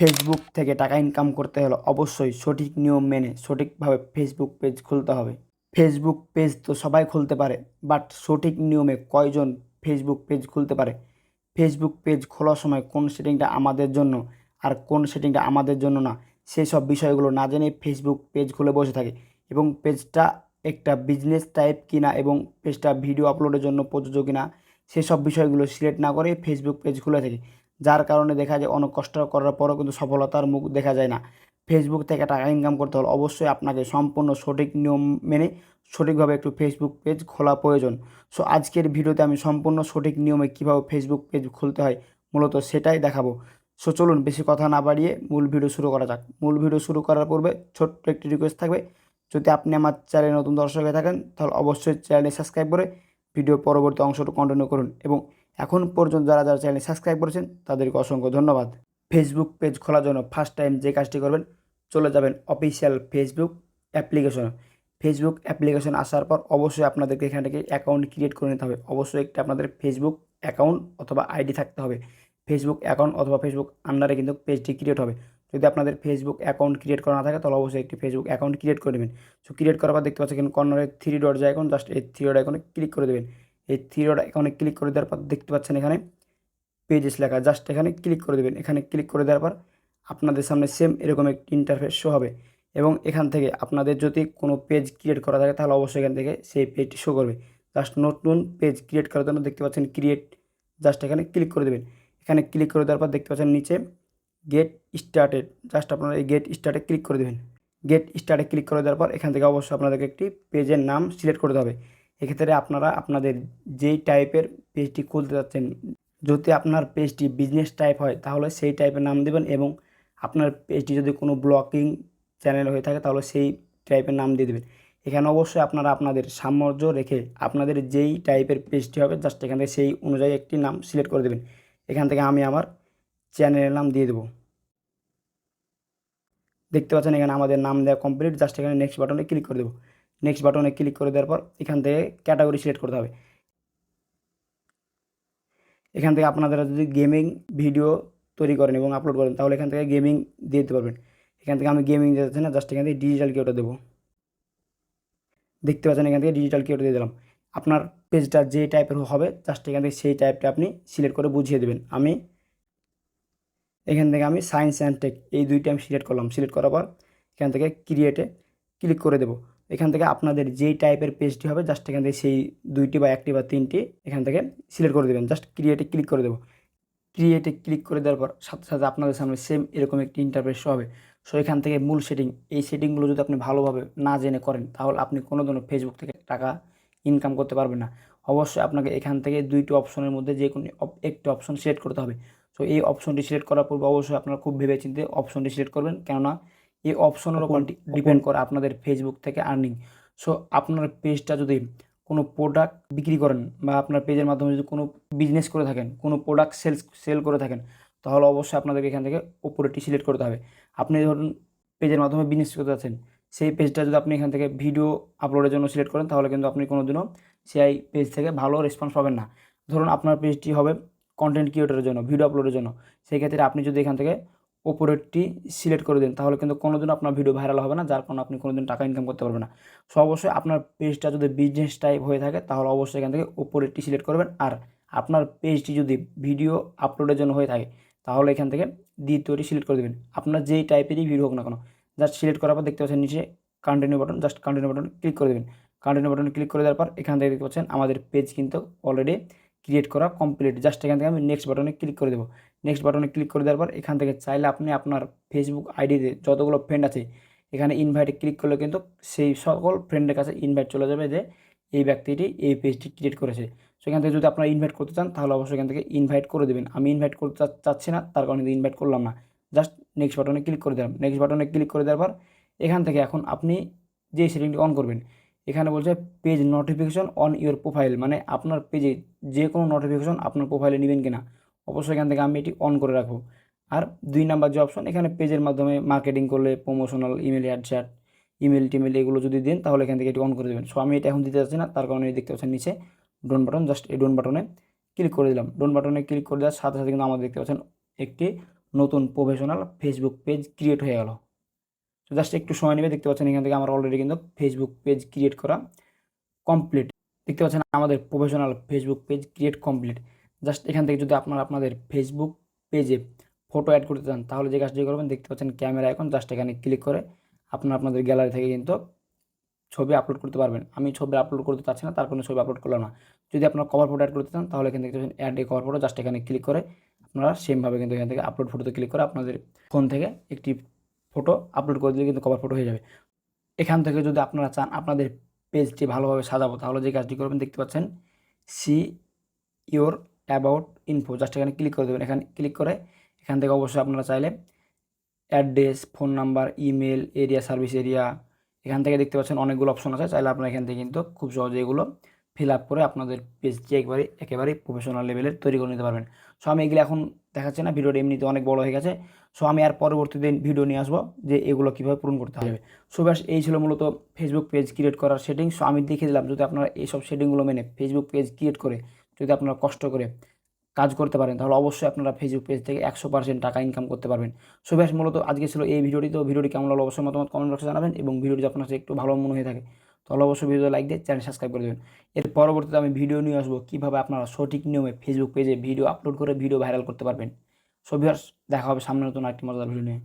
Facebook থেকে টাকা income করতে হলে অবশ্যই সঠিক নিয়ম মেনে সঠিকভাবে ফেসবুক পেজ খুলতে হবে। ফেসবুক পেজ তো সবাই খুলতে পারে বাট সঠিক নিয়মে কয়জন ফেসবুক পেজ খুলতে পারে? ফেসবুক পেজ খোলার সময় কোন সেটিংটা আমাদের জন্য আর কোন সেটিংটা আমাদের জন্য না সেই সব বিষয়গুলো না জেনে ফেসবুক পেজ খুলে বসে থাকে এবং পেজটা একটা বিজনেস টাইপ কিনা এবং পেজটা ভিডিও আপলোডের জন্য প্রযোজ্য কিনা, সেসব বিষয়গুলো সিলেক্ট না করে ফেসবুক পেজ খুলে থাকে। যার কারণে দেখা যায় অনেক কষ্ট করার পরও কিন্তু সফলতার মুখ দেখা যায় না। ফেসবুক থেকে টাকা ইনকাম করতে হলে অবশ্যই আপনাকে সম্পূর্ণ সঠিক নিয়ম মেনে সঠিকভাবে একটু ফেসবুক পেজ খোলা প্রয়োজন। সো আজকের ভিডিওতে আমি সম্পূর্ণ সঠিক নিয়মে কীভাবে ফেসবুক পেজ খুলতে হয় মূলত সেটাই দেখাবো। সো চলুন বেশি কথা না বাড়িয়ে মূল ভিডিও শুরু করা যাক। মূল ভিডিও শুরু করার পূর্বে ছোট্ট একটি রিকোয়েস্ট থাকবে। যদি আপনি আমার চ্যানেলে নতুন দর্শক হয়ে থাকেন, তাহলে অবশ্যই চ্যানেলে সাবস্ক্রাইব করে ভিডিও পরবর্তী অংশটুকু কন্টিনিউ করুন এবং এখন পর্যন্ত যারা যারা চ্যানেল সাবস্ক্রাইব করেছেন, তাদেরকে অসংখ্য ধন্যবাদ। ফেসবুক পেজ খোলার জন্য ফার্স্ট টাইম যে কাজটি করবেন, চলে যাবেন official Facebook application Facebook application আসার পর অবশ্যই আপনাদেরকে এখান থেকে অ্যাকাউন্ট ক্রিয়েট করে নিতে হবে। অবশ্যই একটা আপনাদের ফেসবুক অ্যাকাউন্ট অথবা আইডি থাকতে হবে। ফেসবুক অ্যাকাউন্ট অথবা ফেসবুক আন্ডারে কিন্তু পেজটি ক্রিয়েট হবে। যদি আপনাদের ফেসবুক অ্যাকাউন্ট ক্রিয়েট করা না থাকে, তাহলে অবশ্যই একটি ফেসবুক অ্যাকাউন্ট ক্রিয়েট করে নেবেন। সো ক্রিয়েট করার পর দেখতে পাচ্ছেন কর্নারে থ্রি ডট যায় এখন জাস্ট এই থ্রি ডট আইকনে ক্লিক করে দেবেন। এই থ্রি আইকনে ক্লিক করে দেওয়ার পর দেখতে পাচ্ছেন এখানে পেজেস লেখা জাস্ট এখানে ক্লিক করে দেবেন। এখানে ক্লিক করে দেওয়ার পর আপনাদের সামনে সেম এরকম একটি ইন্টারফেস শো হবে এবং এখান থেকে আপনাদের যদি কোনো পেজ ক্রিয়েট করা থাকে, তাহলে অবশ্যই এখান থেকে সেই পেজটি শো করবে। জাস্ট নতুন পেজ ক্রিয়েট করার জন্য দেখতে পাচ্ছেন ক্রিয়েট জাস্ট এখানে ক্লিক করে দেবেন। এখানে ক্লিক করে দেওয়ার পর দেখতে পাচ্ছেন নিচে গেট স্টার্টেড জাস্ট আপনারা এই গেট স্টার্টে ক্লিক করে দেবেন। গেট স্টার্টে ক্লিক করে দেওয়ার পর এখান থেকে অবশ্যই আপনাদেরকে একটি পেজের নাম সিলেক্ট করতে হবে। এক্ষেত্রে আপনারা আপনাদের যেই টাইপের পেজটি খুলতে যাচ্ছেন, যদি আপনার পেজটি বিজনেস টাইপ হয়, তাহলে সেই টাইপের নাম দেবেন এবং আপনার পেজটি যদি কোনো ব্লগিং চ্যানেল হয়ে থাকে, তাহলে সেই টাইপের নাম দিয়ে দেবেন। এখানে অবশ্যই আপনারা আপনাদের সামর্থ্য রেখে আপনাদের যেই টাইপের পেজটি হবে জাস্ট এখান থেকে সেই অনুযায়ী একটি নাম সিলেক্ট করে দেবেন। এখান থেকে আমি আমার চ্যানেলের নাম দিয়ে দেবো। দেখতে পাচ্ছেন এখানে আমাদের নাম দেওয়া কমপ্লিট জাস্ট এখানে নেক্সট বাটনে ক্লিক করে দেবো। নেক্সট বাটনে ক্লিক করে দেওয়ার পর এখান থেকে ক্যাটাগরি সিলেক্ট করতে হবে। এখান থেকে আপনারা যদি গেমিং ভিডিও তৈরি করেন এবং আপলোড করেন, তাহলে এখান থেকে গেমিং দিয়ে দিতে পারবেন। এখান থেকে আমি গেমিং দিতে চাচ্ছি না জাস্ট এখান থেকে ডিজিটাল কিওটা দেবো। দেখতে পাচ্ছেন এখান থেকে ডিজিটাল কিওটা দিয়ে দিলাম। আপনার পেজটা যে টাইপের হবে জাস্ট এখান থেকে সেই টাইপটা আপনি সিলেক্ট করে বুঝিয়ে দেবেন। আমি এখান থেকে আমি সায়েন্স অ্যান্ড টেক এই দুইটা আমি সিলেক্ট করলাম। সিলেক্ট করার পর এখান থেকে ক্রিয়েটে ক্লিক করে দেবো। এখান থেকে আপনাদের যেই টাইপের পেজটি হবে জাস্ট এখান থেকে সেই দুইটি বা একটি বা তিনটি এখান থেকে সিলেক্ট করে দেবেন। জাস্ট ক্রিয়েটে ক্লিক করে দেবো। ক্রিয়েটে ক্লিক করে দেওয়ার পর সাথে সাথে আপনাদের সামনে সেম এরকম একটি ইন্টারফেস হবে। সো এখান থেকে মূল সেটিং এই সেটিংগুলো যদি আপনি ভালোভাবে না জেনে করেন, তাহলে আপনি কোনো ধরনের ফেসবুক থেকে টাকা ইনকাম করতে পারবেন না। অবশ্যই আপনাকে এখান থেকে দুইটি অপশনের মধ্যে যে কোনো একটি অপশন সিলেক্ট করতে হবে। সো এই অপশনটি সিলেক্ট করার পূর্বে অবশ্যই আপনারা খুব ভেবে চিন্তে অপশনটি সিলেক্ট করবেন। কেননা এই অপশনের উপর ডিপেন্ড করে আপনাদের ফেসবুক থেকে আর্নিং সো আপনার পেজটা যদি কোনো প্রোডাক্ট বিক্রি করেন বা আপনার পেজের মাধ্যমে যদি কোনো বিজনেস করে থাকেন কোনো প্রোডাক্ট সেলস সেল করে থাকেন তাহলে অবশ্যই আপনাদেরকে এখান থেকে উপরেরটি সিলেক্ট করতে হবে। আপনি ধরুন পেজের মাধ্যমে বিজনেস করতে যাচ্ছেন সেই পেজটা যদি আপনি এখান থেকে ভিডিও আপলোডের জন্য সিলেক্ট করেন তাহলে কিন্তু আপনি কোনো দিনও সেই পেজ থেকে ভালো রেসপন্স পাবেন না। ধরুন আপনার পেজটি হবে কন্টেন্ট ক্রিয়েটরের জন্য ভিডিও আপলোডের জন্য। সেই ক্ষেত্রে আপনি যদি এখান থেকে ওপরেরটি সিলেক্ট করে দিন, তাহলে কিন্তু কোনোদিনও আপনার ভিডিও ভাইরাল হবে না, যার কারণে আপনি কোনোদিন টাকা ইনকাম করতে পারবেন না। সো অবশ্যই আপনার পেজটা যদি বিজনেস টাইপ হয়ে থাকে, তাহলে অবশ্যই এখান থেকে ওপরেরটি সিলেক্ট করবেন। আর আপনার পেজটি যদি ভিডিও আপলোডের জন্য হয়ে থাকে, তাহলে এখান থেকে দ্বিতীয়টি সিলেক্ট করে দেবেন। আপনার যেই টাইপেরই ভিডিও হোক না কেন জাস্ট সিলেক্ট করার পর দেখতে পাচ্ছেন নিচে continue button just continue button click করে দেবেন। কন্টিনিউ বাটনে ক্লিক করে দেওয়ার পর এখান থেকে দেখতে পাচ্ছেন আমাদের পেজ কিন্তু অলরেডি ক্রিয়েট করা কমপ্লিট জাস্ট এখান থেকে আমি নেক্সট বাটনে ক্লিক করে দেবো। নেক্সট বাটনে ক্লিক করে দেওয়ার পর এখান থেকে চাইলে আপনি আপনার ফেসবুক আইডিতে যতগুলো ফ্রেন্ড আছে, এখানে ইনভাইটে ক্লিক করলে কিন্তু সেই সকল ফ্রেন্ডের কাছে ইনভাইট চলে যাবে যে এই ব্যক্তিটি এই পেজটি ক্রিয়েট করেছে। সেখান থেকে যদি আপনারা ইনভাইট করতে চান, তাহলে অবশ্যই এখান থেকে ইনভাইট করে দেবেন। আমি ইনভাইট করতে চাচ্ছি না, তার কারণে ইনভাইট করলাম না। জাস্ট নেক্সট বাটনে ক্লিক করে দিলাম। নেক্সট বাটনে ক্লিক করে দেওয়ার পর এখান থেকে এখন আপনি যে সেটিংটি অন করবেন এখানে বলছে page notification on your profile মানে আপনার পেজে যে কোনো নোটিফিকেশন আপনার প্রোফাইলে নেবেন কিনা, অবশ্যই এখান থেকে আমি এটি অন করে রাখব। আর দুই নাম্বার যে অপশন এখানে পেজের মাধ্যমে মার্কেটিং করলে promotional email add chat email টিমেল এগুলো যদি দেন, তাহলে এখান থেকে এটি অন করে দেবেন। সো আমি এটা এখন দিতে চাচ্ছি না, তার কারণে দেখতে পাচ্ছেন নিচে ডোন বাটন জাস্ট এই ডোন বাটনে ক্লিক করে দিলাম। ডোন বাটনে ক্লিক করে দেওয়ার সাথে সাথে কিন্তু আমাদের দেখতে পাচ্ছেন একটি নতুন প্রফেশনাল ফেসবুক পেজ ক্রিয়েট হয়ে গেল। তো জাস্ট একটু সময় নেবে, দেখতে পাচ্ছেন এখান থেকে আমার অলরেডি কিন্তু ফেসবুক পেজ ক্রিয়েট করা কমপ্লিট দেখতে পাচ্ছেন আমাদের professional Facebook page create complete just এখান থেকে যদি আপনারা আপনাদের ফেসবুক পেজে ফটো অ্যাড করতে চান, তাহলে যে কাজটি করবেন, দেখতে পাচ্ছেন ক্যামেরা এখন জাস্ট এখানে ক্লিক করে আপনারা আপনাদের গ্যালারি থেকে কিন্তু ছবি আপলোড করতে পারবেন। আমি ছবি আপলোড করতে চাচ্ছি না, তার কোনো ছবি আপলোড করলাম না। যদি আপনারা কভার ফটো অ্যাড করতে চান, তাহলে এখানে দেখতে পাচ্ছেন add a cover photo just এখানে ক্লিক করে আপনারা সেমভাবে কিন্তু এখান থেকে আপলোড ফটোতে ক্লিক করে আপনাদের ফোন থেকে একটি ফটো আপলোড করে দিলে কিন্তু কভার ফটো হয়ে যাবে। এখান থেকে যদি আপনারা চান আপনাদের পেজটি ভালোভাবে সাজাবো, তাহলে যে কাজটি করবেন দেখতে পাচ্ছেন see your about info just এখানে ক্লিক করে দেবেন। এখানে ক্লিক করে এখান থেকে অবশ্যই আপনারা চাইলে address phone number email area service area এখান থেকে দেখতে পাচ্ছেন অনেকগুলো অপশন আছে। চাইলে আপনারা এখান থেকে কিন্তু খুব সহজে এগুলো ফিল আপ করে আপনাদের পেজটি একবারে, একেবারে প্রফেশনাল লেভেলের তৈরি করে নিতে পারবেন। সো আমি এগুলো এখন দেখাচ্ছি না, ভিডিওটা এমনিতে অনেক বড় হয়ে গেছে। সো আমি আর পরবর্তী দিন ভিডিও নিয়ে আসব যে এগুলো কীভাবে পূরণ করতে হবে। সো ব্যাস, এই ছিল মূলত ফেসবুক পেজ ক্রিয়েট করার সেটিং সো আমি দেখিয়ে দিলাম, যদি আপনারা এইসব সেটিংগুলো মেনে ফেসবুক পেজ ক্রিয়েট করে যদি আপনারা কষ্ট করে কাজ করতে পারেন, তাহলে অবশ্যই আপনারা ফেসবুক পেজ থেকে একশো পার্সেন্ট টাকা ইনকাম করতে পারবেন। সো ব্যাস, মূলত আজকে ছিল এই ভিডিওটি। তো ভিডিওটি কেমন লাগল অবশ্যই মতামত কমেন্ট বক্সে জানাবেন এবং ভিডিওটি আপনার একটু ভালো মনে হয়ে থাকে তাহলে অবশ্যই ভিডিও লাইক দিয়ে চ্যানেল সাবস্ক্রাইব করে দেবেন। এর পরবর্তীতে আমি ভিডিও নিয়ে আসব, কীভাবে আপনারা সঠিক নিয়মে ফেসবুক পেজে ভিডিও আপলোড করে ভিডিও ভাইরাল করতে পারবেন। সো দেখা হবে সামনে নতুন একটি মজাদার ভিডিও নিয়ে।